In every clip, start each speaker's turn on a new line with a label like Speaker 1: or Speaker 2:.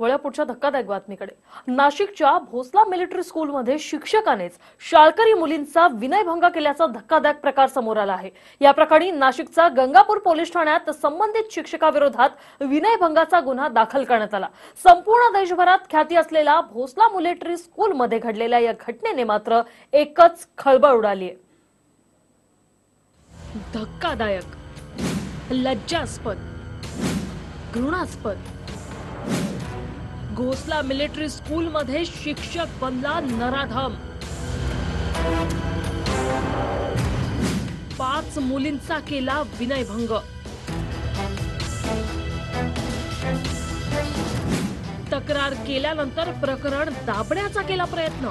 Speaker 1: वळ्या पुढच्या धक्कादायक बातमीकडे. नाशिकच्या भोसला मिलिटरी स्कूलमध्ये शिक्षकानेच शाळकरी मुलींचा विनयभंग केल्याचा धक्कादायक प्रकार समोर आला आहे. या प्रकरणी नाशिकचा गंगापूर पोलीस ठाण्यात संबंधित शिक्षकाविरोधात विनयभंगाचा गुन्हा दाखल करण्यात आला. संपूर्ण देशभरात ख्याती असलेल्या भोसला मिलिटरी स्कूलमध्ये घडलेल्या या घटनेने मात्र एकच खळबळ उडाली धक्कादायक लज्जास्पद घृणास्पद घोसला मिलिटरी स्कूल मध्ये शिक्षक बनला नराधम. पाच मुलींचा केला विनयभंग. तक्रार केल्यानंतर प्रकरण दाबण्याचा केला प्रयत्न.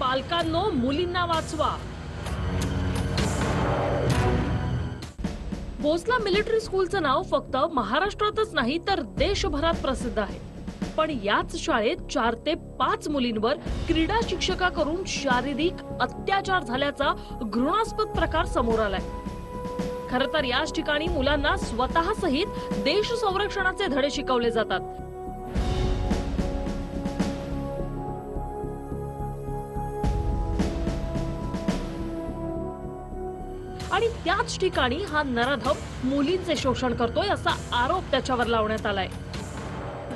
Speaker 1: पालकांनो मुलींना वाचवा. भोसला मिलिटरी स्कूलचं नाव फक्त महाराष्ट्रातच नाही तर देशभरात प्रसिद्ध आहे. पण याच शाळेत चार ते पाच मुलींवर क्रीडा शिक्षकाकडून शारीरिक अत्याचार झाल्याचा घृणास्पद प्रकार समोर आलाय. खर तर याच ठिकाणी मुलांना स्वतः सहित देश संरक्षणाचे धडे शिकवले जातात. आणि त्याच ठिकाणी हा नराधम मुलींचे शोषण करतोय असा आरोप त्याच्यावर लावण्यात आलाय.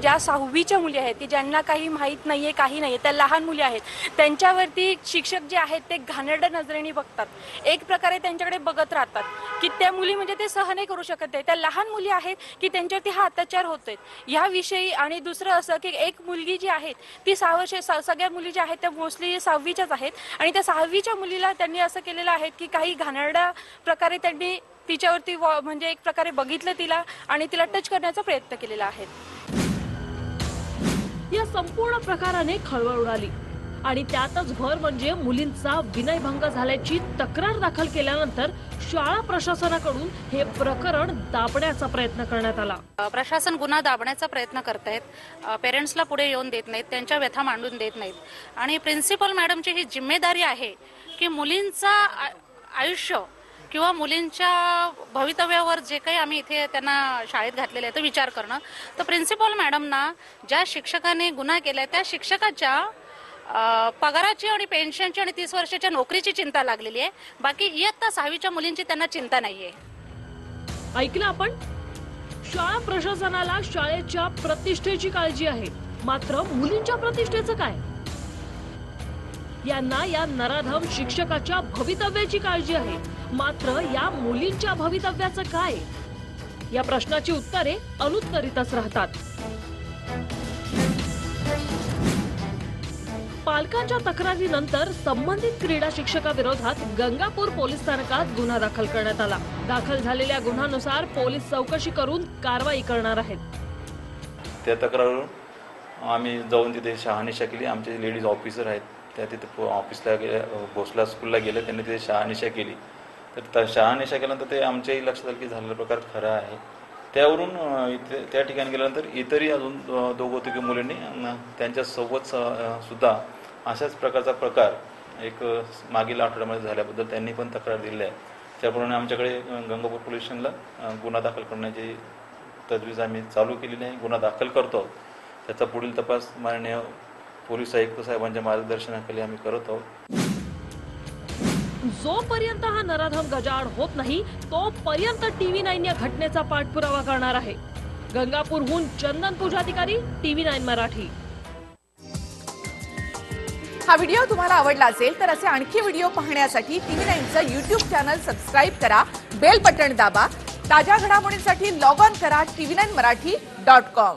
Speaker 2: ज्या सहावीच्या मुली आहेत की ज्यांना काही माहीत नाही आहे काही नाही आहे त्या लहान मुली आहेत त्यांच्यावरती शिक्षक जे आहेत ते घाणेरड्या नजरेने बघतात. एक प्रकारे त्यांच्याकडे बघत राहतात की त्या मुली म्हणजे ते सहन नाही करू शकत नाही त्या लहान मुली आहेत की त्यांच्यावरती हा अत्याचार होतोय. ह्याविषयी आणि दुसरं असं की एक मुलगी जी आहे ती सहा वर्ष स- सगळ्या मुली ज्या आहेत त्या मोस्टली सहावीच्याच आहेत. आणि त्या सहावीच्या मुलीला त्यांनी असं केलेलं आहे की काही घाणेरड्या प्रकारे त्यांनी तिच्यावरती म्हणजे एक प्रकारे बघितलं तिला आणि तिला टच करण्याचा प्रयत्न केलेला आहे.
Speaker 1: या संपूर्ण प्रकाराने खळबळ उडाली. आणि त्यातच भर म्हणजे मुलींचा विनयभंग झाल्याची तक्रार दाखल केल्यानंतर शाळा प्रशासनाकडून हे प्रकरण दाबण्याचा प्रयत्न करण्यात आला.
Speaker 3: प्रशासन गुन्हा दाबण्याचा प्रयत्न करत आहेत पेरेंट्सला पुढे येऊन देत नाहीत त्यांच्या व्यथा मांडून देत नाहीत. आणि प्रिन्सिपल मॅडमची ही जिम्मेदारी आहे की मुलींचा आयुष्य किंवा मुलींच्या भवितव्यावर जे काही आम्ही इथे त्यांना शाळेत घातलेले आहे तो विचार करणं. तर प्रिन्सिपॉल मॅडमना ज्या शिक्षकाने गुन्हा केलाय त्या शिक्षकाच्या पगाराची आणि पेन्शनची आणि तीस वर्षाच्या नोकरीची चिंता लागलेली आहे. बाकी इयत्ता सहावीच्या मुलींची त्यांना चिंता नाहीये.
Speaker 1: ऐकलं आपण? शाळा प्रशासनाला शाळेच्या प्रतिष्ठेची काळजी आहे. मात्र मुलींच्या प्रतिष्ठेचं काय? यांना या नराधम शिक्षकाच्या भवितव्याची काळजी आहे. मात्र या मुलींच्या भवितव्याचं काय? या प्रश्नाची उत्तरे अनुत्तरितच राहतात. पालकांच्या तक्रारीनंतर संबंधित क्रीडा शिक्षकाविरोधात गंगापूर पोलीस स्थानकात गुन्हा दाखल करण्यात आला. दाखल झालेल्या गुन्ह्यानुसार पोलीस चौकशी करून कारवाई करणार आहेत.
Speaker 4: त्या तक्रारून आम्ही जाऊन तिथे शहानिशा केली आमचे लेडीज ऑफिसर आहेत. त्या तिथे ऑफिसला गेल्या भोसला स्कूलला गेले त्यांनी तिथे शहानिशा केली. तर त्या शहानिशा केल्यानंतर ते आमच्याही लक्षात आलं की झालेला प्रकार खरा आहे. त्यावरून इथे त्या ठिकाणी गेल्यानंतर इतरही अजून दोघं तिघे मुलींनी त्यांच्यासोबत सुद्धा अशाच प्रकारचा प्रकार एक मागील आठवड्यामध्ये झाल्याबद्दल त्यांनी पण तक्रार दिली आहे. त्याप्रमाणे आमच्याकडे गंगापूर पोलीस स्टेशनला गुन्हा दाखल करण्याची तजवीज आम्ही चालू केलेली आहे. गुन्हा दाखल करतो. त्याचा पुढील तपास माननीय पोलीस आयुक्त साहेबांच्या मार्गदर्शनाखाली आम्ही करत आहोत.
Speaker 1: जोपर्यंत हा नराधम गजाआड होत नाही तोपर्यंत टीव्ही नाईन या घटनेचा पाठपुरावा करणार आहे. गंगापूरहून चंदन पूजाधिकारी टीव्ही नाईन मराठी.
Speaker 5: हा व्हिडिओ तुम्हाला आवडला असेल तर असे आणखी व्हिडिओ पाहण्यासाठी टीव्ही नाईनचं युट्यूब चॅनल सबस्क्राईब करा बेल बटण दाबा ताज्या घडामोडींसाठी लॉग ऑन करा TV nine Marathi dot com.